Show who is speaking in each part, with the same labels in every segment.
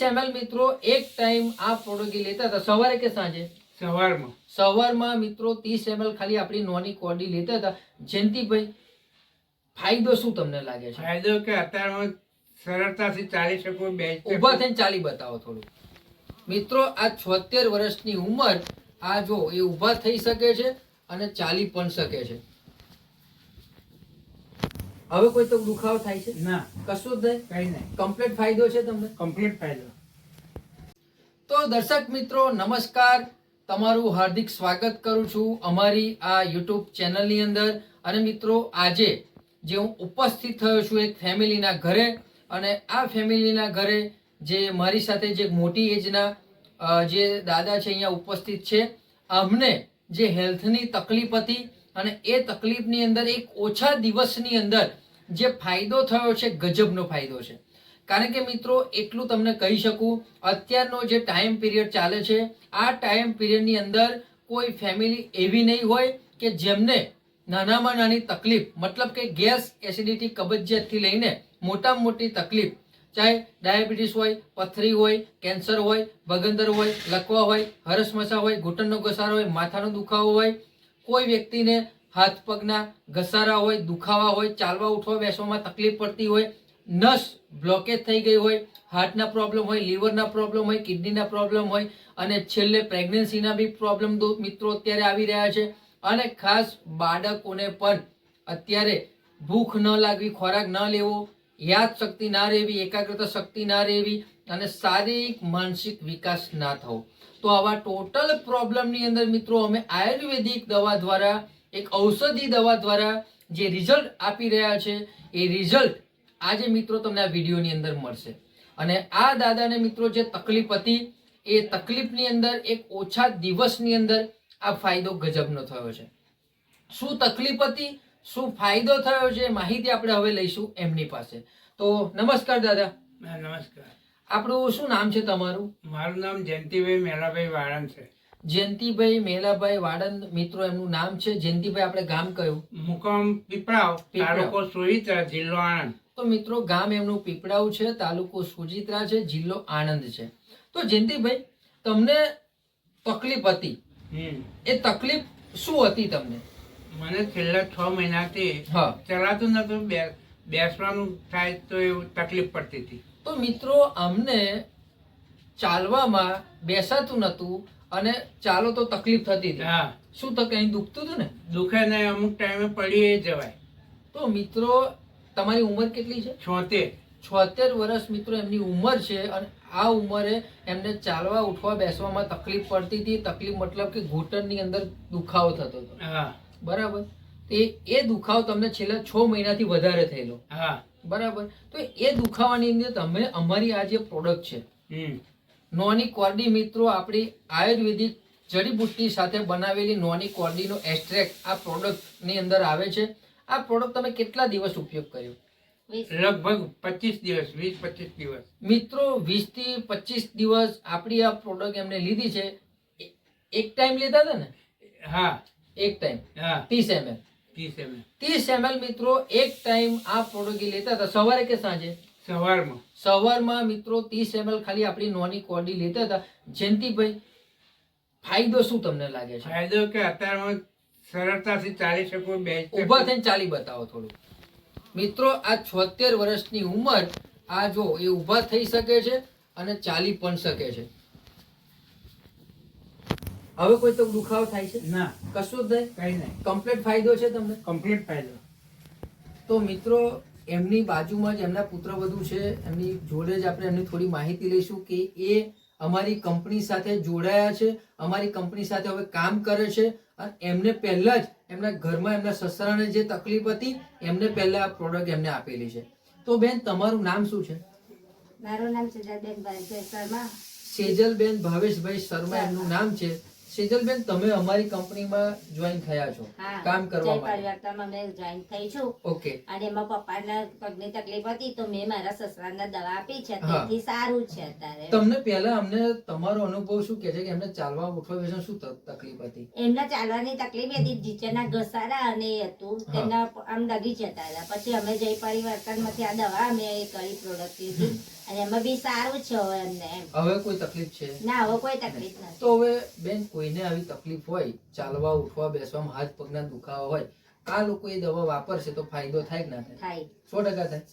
Speaker 1: ત્રીસ એમએલ મિત્રો એક ટાઈમ આ પ્રોડક્ટ લેતા હતા સવારે કે સાંજે?
Speaker 2: સવારમાં.
Speaker 1: સવારમાં મિત્રો ત્રીસ એમએલ ખાલી આપણી નોની કોડી લેતા હતા. જયંતિભાઈ ફાયદો શું તમને લાગે છે?
Speaker 2: ફાયદો કે અત્યારમાં સરળતાથી ચાલી શકો બે
Speaker 1: ઊભા થઈને ચાલી બતાવો થોડું. મિત્રો આ છોતેર વર્ષની ઉંમર આ જો એ ઊભા થઈ શકે છે અને ચાલી પણ શકે છે. હવે કોઈ તો દુખાવો થાય છે?
Speaker 2: ના.
Speaker 1: કશું જ નહીં?
Speaker 2: કઈ નહીં.
Speaker 1: કમ્પ્લીટ ફાયદો છે તમને?
Speaker 2: કમ્પ્લીટ ફાયદો.
Speaker 1: તો દર્શક મિત્રો નમસ્કાર. તમારું હાર્દિક સ્વાગત કરું છું અમારી આ યુટ્યુબ ચેનલની અંદર. અને મિત્રો આજે જે હું ઉપસ્થિત થયો છું એક ફેમિલીના ઘરે અને આ ફેમિલીના ઘરે જે મારી સાથે જે મોટી એજના જે દાદા છે અહીંયા ઉપસ્થિત છે અમને જે હેલ્થની તકલીફ હતી અને એ તકલીફની અંદર એક ઓછા દિવસની અંદર જે ફાયદો થયો છે, ગજબનો ફાયદો છે. કારણ કે મિત્રો, એટલું તમને કહી શકું, અત્યારનો જે ટાઈમ પીરિયડ ચાલે છે, આ ટાઈમ પીરિયડની અંદર કોઈ ફેમિલી એવી નહીં હોય કે જેમને નાનામાં નાની તકલીફ, મતલબ કે ગેસ એસિડિટી કબજિયાતથી લઈને મોટામાં મોટી તકલીફ, ચાહે ડાયાબિટીસ હોય, પથરી હોય કેન્સર હોય, બગંદર હોય, લકવા હોય હરસમસા હોય, ઘૂંટણનો ઘસારો હોય, માથાનો દુખાવો હોય, કોઈ વ્યક્તિને હાથ પગના ઘસારા હોય, દુખાવા હોય, ચાલવા, ઉઠવા, બેસવામાં તકલીફ પડતી હોય, નસ બ્લોકેજ થઈ ગઈ હોય, હાર્ટના પ્રોબ્લેમ હોય લીવરના પ્રોબ્લેમ હોય, કિડનીના પ્રોબ્લેમ હોય અને છેલ્લે પ્રેગ્નન્સીના બી પ્રોબ્લેમ મિત્રો અત્યારે આવી રહ્યા છે. અને ખાસ બાળકોને પણ અત્યારે ભૂખ ન લાગવી, ખોરાક ન લેવો, યાદ શક્તિ ના રહેવી, એકાગ્રતા શક્તિ ના રહેવી અને શારીરિક, માનસિક વિકાસ ના થવો. તો આવા ટોટલ પ્રોબ્લેમની અંદર મિત્રો અમે આયુર્વેદિક દવા દ્વારા એક ઔષધિ દવા દ્વારા જે રિઝલ્ટ આપી રહ્યા છે એ રિઝલ્ટ આજે મિત્રો તમને આ વિડીયોની અંદર મળશે. અને આ દાદાને મિત્રો જે તકલીફ હતી એ તકલીફની અંદર એક ઓછા દિવસની અંદર આ ફાયદો ગજબનો થયો છે. શું તકલીફ હતી શું ફાયદો થયો છે માહિતી આપણે હવે લઈશું એમની પાસે. તો નમસ્કાર દાદા.
Speaker 2: નમસ્કાર.
Speaker 1: આપણું શું નામ છે તમારું?
Speaker 2: મારું નામ જયંતિભાઈ મેલાભાઈ વાળંદ છે.
Speaker 1: જયંતિભાઈ મેલાભાઈ વાડંદ મિત્રો એમનું નામ છે. જયંતિભાઈ આપણે ગામ કયું?
Speaker 2: મુકામ પીપળાવ. તાલુકો સુઈત્રા જિલ્લો આણંદ.
Speaker 1: તો મિત્રો ગામ એમનું પીપળાવ છે તાલુકો સુજિત્રા છે જિલ્લો આણંદ છે. તો જયંતિભાઈ તમને તકલીફ હતી? એ તકલીફ શું હતી તમને?
Speaker 2: મને છેલ્લા છ મહિનાથી ચલાતું નતું બેસવાનું થાય તો એવું તકલીફ પડતી હતી.
Speaker 1: તો મિત્રો અમને ચાલવામાં બેસાતું નતું અને ચાલો તો તકલીફ થતી હતી
Speaker 2: હા.
Speaker 1: શું તો કઈ દુખતું હતું ને?
Speaker 2: દુખે ને અમુક ટાઈમે પડી જવાય.
Speaker 1: તો મિત્રો તમારી ઉંમર કેટલી છે?
Speaker 2: છોતેર.
Speaker 1: છોતેર વર્ષ મિત્રો એમની ઉંમર છે અને આ ઉંમરે એમને ચાલવા ઉઠવા બેસવામાં તકલીફ પડતી હતી. તકલીફ મતલબ કે ઘૂંટણની અંદર દુખાવો થતો હતો.
Speaker 2: હા.
Speaker 1: બરાબર? એ એ દુખાવો તમને છેલ્લા છ મહિનાથી વધારે થયેલો.
Speaker 2: હા.
Speaker 1: બરાબર? તો એ દુખાવાની અંદર તમે અમારી આ જે પ્રોડક્ટ છે નોની કોર્ડી મિત્રો આપણી આયુર્વેદિક જડીબુટ્ટી સાથે બનાવેલી નોની કોર્ડીનો એક્સ્ટ્રેક્ટ આ પ્રોડક્ટની અંદર આવે છે. આ પ્રોડક્ટ તમે કેટલા દિવસ ઉપયોગ કર્યો?
Speaker 2: લગભગ પચીસ દિવસ વીસ પચીસ દિવસ.
Speaker 1: મિત્રો વીસથી પચીસ દિવસ આપણી આ પ્રોડક્ટ એમને લીધી છે. એક ટાઈમ લીધા હતા ને?
Speaker 2: હા.
Speaker 1: એક ટાઈમ.
Speaker 2: હા.
Speaker 1: ત્રીસ એમએલ.
Speaker 2: ત્રીસ એમએલ.
Speaker 1: ત્રીસ એમએલ મિત્રો એક ટાઈમ આ પ્રોડક્ટ લેતા હતા. સવારે કે સાંજે?
Speaker 2: સવારમાં.
Speaker 1: સવારમાં મિત્રો ત્રીસ એમએલ ખાલી આપણી નોની કોડી લેતા હતા. જયંતિભાઈ ફાયદો શું તમને લાગે છે?
Speaker 2: ફાયદો કે અત્યારે સરળતાથી ચાલી શકું બે
Speaker 1: ઊભા થઈને ચાલી બતાવો થોડું. મિત્રો આ છોતેર વર્ષની ઉંમર આ જો એ ઊભા થઈ શકે છે અને ચાલી પણ શકે છે. હવે કોઈ તો દુખાવો થાય છે?
Speaker 2: ના.
Speaker 1: કશું જ નહીં?
Speaker 2: કઈ નહીં.
Speaker 1: કમ્પ્લીટ ફાયદો છે તમને?
Speaker 2: કમ્પ્લીટ ફાયદો.
Speaker 1: તો મિત્રો એમની બાજુમાં જ એમના પુત્રવધુ છે. એમની જોડે જ આપણે એમની થોડી માહિતી લઈશું કે એ અમારી કંપની સાથે જોડાયા છે અમારી કંપની સાથે હવે કામ કરે છે. અને એમને પહેલા જ એમના ઘરમાં એમના સસરાને જે તકલીફ હતી એમને પહેલા આ પ્રોડક્ટ એમને આપેલી છે. તો બેન તમારું નામ શું છે?
Speaker 3: મારું નામ સેજલબેન ભાઈ શર્મા.
Speaker 1: સેજલબેન ભાવેશભાઈ શર્મા એમનું નામ છે. સેજલબેન તમે અમારી કંપનીમાં જોઈન થયા છો કામ કરવા
Speaker 3: પરિવર્તનમાં મેં જોઈન થઈ છું.
Speaker 1: ઓકે
Speaker 3: અને એમાં પપ્પાના પગની તકલીફ હતી તો મેં મારા સસરાને દવા આપી છે તેથી સારું છે અત્યારે.
Speaker 1: તમને પહેલા અમને તમારો અનુભવ શું કે છે કે એમને ચાલવા ઉઠવા બેસવા શું તકલીફ હતી?
Speaker 3: એમને ચાલવાની તકલીફ હતી જીચેના ઘસારા અને એ હતું. તેના આમ ડગી જતા હતા પછી અમે જય પરિવર્તનમાંથી આ દવા અમે એ કરી પ્રોડક્ટ લીધી. એમાં બી સારું છે એમને
Speaker 1: હવે કોઈ તકલીફ છે?
Speaker 3: ના હવે કોઈ તકલીફ નથી.
Speaker 1: તો હવે બેન કોઈને આવી તકલીફ હોય ચાલવા ઉઠવા બેસવામાં હાથ પગના દુખાવા હોય આ લોકો એ દવા વાપરશે તો ફાયદો થાય કે ના થાય?
Speaker 3: થાય.
Speaker 1: સો ટકા થાય.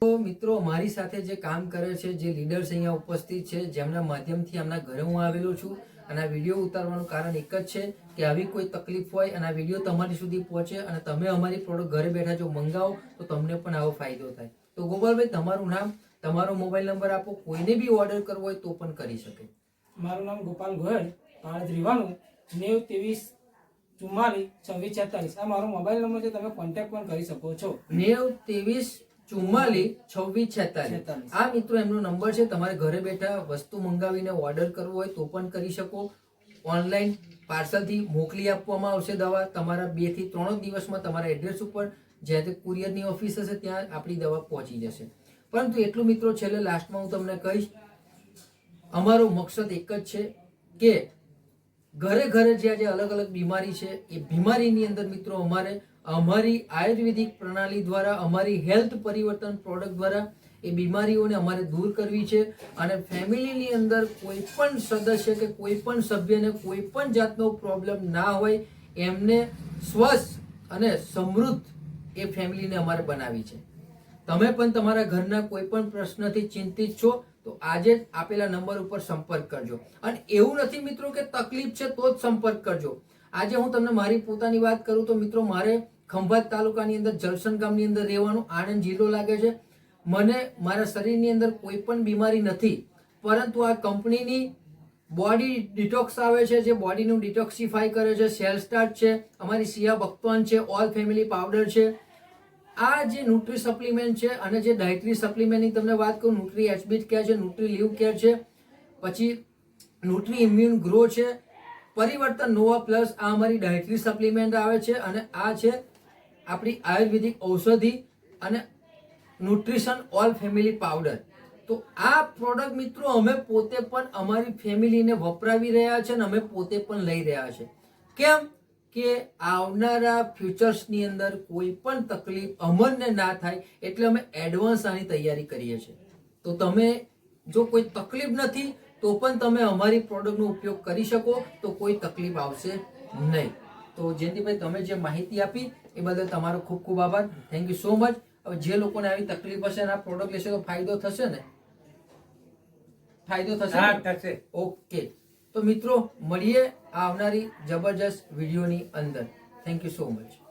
Speaker 1: તો મિત્રો મારી સાથે જે કામ કરે છે જે લીડર્સ અહીંયા ઉપસ્થિત છે જેમના માધ્યમથી એમના ઘરે હું આવેલો છું અને આ વીડિયો ઉતારવાનું કારણ એક જ છે કે આવી કોઈ તકલીફ હોય અને આ વીડિયો તમારી સુધી પહોંચે અને તમે અમારી પ્રોડક્ટ ઘરે બેઠા જો મંગાવો તો તમને પણ આવો ફાયદો થાય. તો ગોપાલભાઈ તમારું નામ? તમારો મોબાઈલ નંબર આપો કોઈને બી ઓર્ડર કરવો હોય તો પણ કરી શકે.
Speaker 4: મારું નામ ગોપાલ ગોયલ પાળજ રીવાનું નેવ ત્રેવીસ ચુમ્માલીસ છવ્વીસ છેતાલીસ. આ મારો મોબાઈલ નંબર છે તમે કોન્ટેક્ટ પણ કરી શકો છો.
Speaker 1: નેવ ત્રેવીસ ચુમ્માલીસ છવ્વીસ છેતાલીસ. આ મિત્રો એમનો નંબર છે તમારે ઘરે બેઠા વસ્તુ મંગાવીને ઓર્ડર કરવો હોય તો પણ કરી શકો. ઓનલાઈન પાર્સલથી મોકલી આપવામાં આવશે દવા. તમારા બેથી ત્રણ દિવસમાં તમારા એડ્રેસ ઉપર જ્યાં તે કુરિયરની ઓફિસ હશે ત્યાં આપણી દવા પહોંચી જશે. પરંતુ એટલું મિત્રો છેલ્લે લાસ્ટમાં હું તમને કહીશ, અમારો મકસદ એક જ છે કે ઘરે ઘરે જે આજે અલગ અલગ બીમારી છે, એ બીમારીની અંદર મિત્રો અમારે અમારી આયુર્વેદિક પ્રણાલી દ્વારા, અમારી હેલ્થ પરિવર્તન પ્રોડક્ટ દ્વારા એ બીમારીઓને અમારે દૂર કરવી છે અને ફેમિલીની અંદર કોઈ પણ સદસ્ય કે કોઈ પણ સભ્યને કોઈ પણ જાતનો પ્રોબ્લેમ ના હોય, એમને સ્વસ્થ અને સમૃદ્ધ એ ફેમિલીને અમારે બનાવી છે. તમે પણ તમારા ઘરના કોઈ પણ પ્રશ્નથી ચિંતિત છો, તો આજે જ આપેલા નંબર ઉપર સંપર્ક કરજો. અને એવું નથી મિત્રો કે તકલીફ છે તો જ સંપર્ક કરજો. આજે હું તમને મારી પોતાની વાત કરું તો મિત્રો મારે ખંભાત તાલુકાની અંદર જલસન ગામની અંદર રહેવાનું આણંદ જિલ્લો લાગે છે. મને મારા શરીરની અંદર કોઈ પણ બીમારી નથી, પરંતુ આ કંપનીની બોડી ડિટોક્સ આવે છે, જે બોડીનું ડિટોક્સિફાય કરે છે, સેલ સ્ટાર્ટ છે, અમારી સિયા ભક્તવાન છે, ઓલ ફેમિલી પાવડર છે. આ જે ન્યુટ્રી સપ્લિમેન્ટ છે અને જે ડાયટરી સપ્લિમેન્ટની તમને વાત કરું ન્યુટ્રી એચબીટ કેર છે ન્યુટ્રી લીવ કેર છે, પછી ન્યુટ્રી ઇમ્યુન ગ્રો છે, પરિવર્તન નોવા પ્લસ આ અમારી ડાયટરી સપ્લિમેન્ટ આવે છે અને આ છે આપણી આયુર્વેદિક ઔષધિ અને ન્યુટ્રિશન ઓલ ફેમિલી પાવડર તો આ પ્રોડક્ટ મિત્રો અમે પોતે પણ અમારી ફેમિલીને વપરાવી રહ્યા છે અને અમે પોતે પણ લઈ રહ્યા છે. કેમ? કે આવનારા ફ્યુચર્સની અંદર કોઈ પણ તકલીફ અમને ના થાય એટલે અમે એડવાન્સ આની તૈયારી કરીએ છીએ. તો તમે જો કોઈ તકલીફ નથી તો પણ તમે અમારી પ્રોડક્ટનો ઉપયોગ કરી શકો તો કોઈ તકલીફ આવશે નહીં. તો જયંતિભાઈ તમે જે માહિતી આપી એ બદલ તમારો ખૂબ ખૂબ આભાર. થેન્ક યુ સો મચ હવે જે લોકોને આવી તકલીફ હશે અને આ પ્રોડક્ટ લેશે તો ફાયદો થશે ને? ફાયદો થશે
Speaker 2: થશે.
Speaker 1: ઓકે તો મિત્રો મળીએ આવનારી જબરજસ્ત વિડીયોની અંદર. Thank you so much